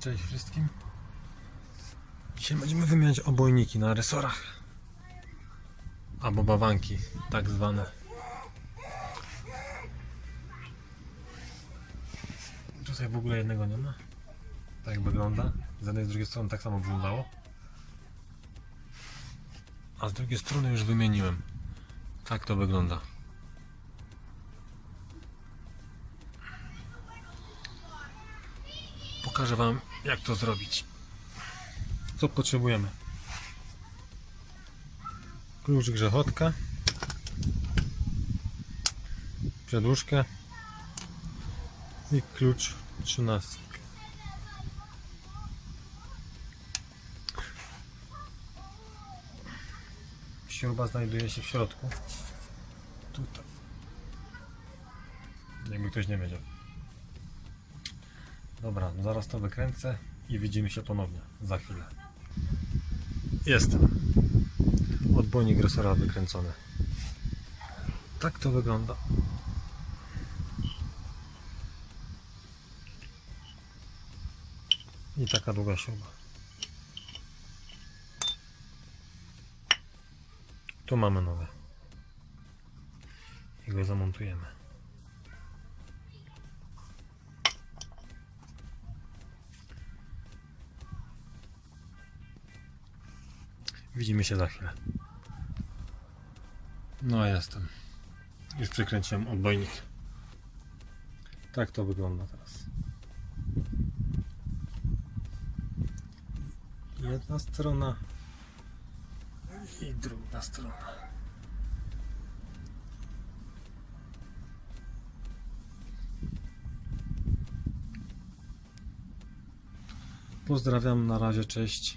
Cześć wszystkim. Dzisiaj będziemy wymieniać obojniki na resorach. Albo bawanki, tak zwane. Tutaj w ogóle jednego nie ma. Tak wygląda. Z jednej i z drugiej strony tak samo wyglądało. A z drugiej strony już wymieniłem. Tak to wygląda. Pokażę Wam, jak to zrobić. Co potrzebujemy? Klucz grzechotka, przedłużkę i klucz trzynastkę. Śruba znajduje się w środku. Tutaj. Jakby ktoś nie wiedział. Dobra, no zaraz to wykręcę i widzimy się ponownie za chwilę. Jestem. Odbojnik resora wykręcony. Tak to wygląda. I taka długa śruba. Tu mamy nowe. I go zamontujemy. Widzimy się za chwilę. No jestem. Już przykręciłem odbojnik. Tak to wygląda teraz. Jedna strona i druga strona. Pozdrawiam, na razie, cześć.